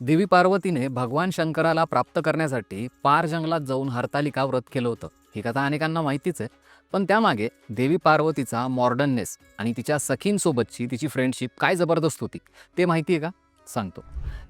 देवी पार्वतीने भगवान शंकराला प्राप्त करण्यासाठी पार जंगलात जाऊन हरतालिका व्रत केलं होतं. ही कथा अनेकांना माहितीच आहे. पण त्यामागे देवी पार्वतीचा मॉडर्ननेस आणि तिच्या सखींसोबतची तिची फ्रेंडशिप काय जबरदस्त होती ते माहिती आहे का? सांगतो.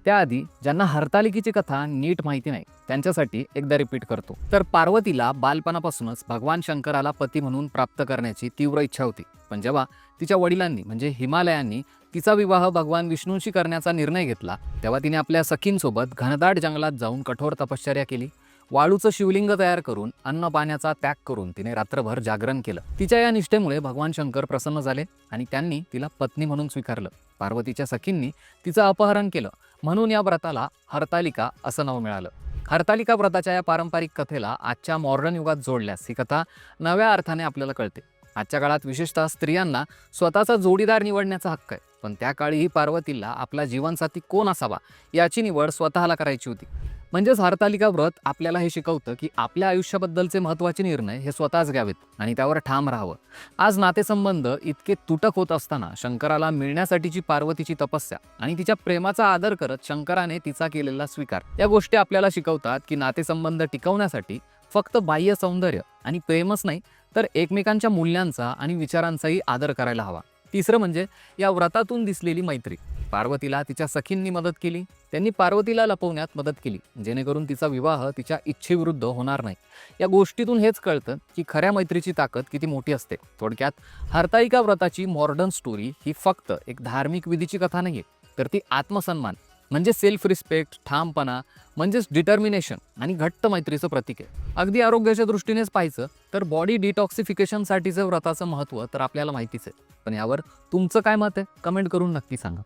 त्याआधी ज्यांना हरतालिकेची कथा नीट माहिती नाही त्यांच्यासाठी एकदा रिपीट करतो. तर पार्वतीला बालपणापासूनच भगवान शंकराला पती म्हणून प्राप्त करण्याची तीव्र इच्छा होती. पण जेव्हा तिच्या वडिलांनी म्हणजे हिमालयांनी तिचा विवाह भगवान विष्णूंशी करण्याचा निर्णय घेतला. तेव्हा तिने आपल्या सखींसोबत घनदाट जंगलात जाऊन कठोर तपश्चर्या केली. वाळूचं शिवलिंग तयार करून अन्न पाण्याचा त्याग करून तिने रात्रभर जागरण केलं. तिच्या या निष्ठेमुळे भगवान शंकर प्रसन्न झाले आणि त्यांनी तिला पत्नी म्हणून स्वीकारलं. पार्वतीच्या सखींनी तिचं अपहरण केलं. म्हणून या व्रताला हरतालिका असं नाव मिळालं. हरतालिका व्रताच्या या पारंपरिक कथेला आजच्या मॉडर्न युगात जोडल्यास ही कथा नव्या अर्थाने आपल्याला कळते. आजच्या काळात विशेषतः स्त्रियांना स्वतःचा जोडीदार निवडण्याचा हक्क आहे. पण त्या काळीही पार्वतीला आपला जीवनसाथी कोण असावा याची निवड स्वतःला करायची होती. म्हणजेच हरतालिका व्रत आपल्याला हे शिकवतं की आपल्या आयुष्याबद्दलचे महत्त्वाचे निर्णय हे स्वतःच घ्यावेत आणि त्यावर ठाम राहावं. आज नातेसंबंध इतके तुटक होत असताना शंकराला मिळण्यासाठीची पार्वतीची तपस्या आणि तिच्या प्रेमाचा आदर करत शंकराने तिचा केलेला स्वीकार या गोष्टी आपल्याला शिकवतात की नातेसंबंध टिकवण्यासाठी फक्त बाह्य सौंदर्य आणि प्रेमच नाही तर एकमेकांच्या मूल्यांचा आणि विचारांचाही आदर करायला हवा. तिसरं म्हणजे या व्रतातून दिसलेली मैत्री. पार्वतीला तिच्या सखींनी मदत केली. त्यांनी पार्वतीला लपवण्यात मदत केली. जेणेकरून तिचा विवाह तिच्या इच्छेविरुद्ध होणार नाही. या गोष्टीतून हेच कळतं की खऱ्या मैत्रीची ताकद किती मोठी असते. थोडक्यात हरतालिका व्रताची मॉडर्न स्टोरी ही फक्त एक धार्मिक विधीची कथा नाही आहे तर ती आत्मसन्मान म्हणजे सेल्फ रिस्पेक्ट ठामपणा म्हणजेच डिटर्मिनेशन आणि घट्ट मैत्रीचं प्रतीक आहे. अगदी आरोग्याच्या दृष्टीनेच पाहायचं तर बॉडी डिटॉक्सिफिकेशनसाठीचं व्रताचं महत्त्व तर आपल्याला माहितीच आहे. पण यावर तुमचं काय मत आहे? कमेंट करून नक्की सांगा.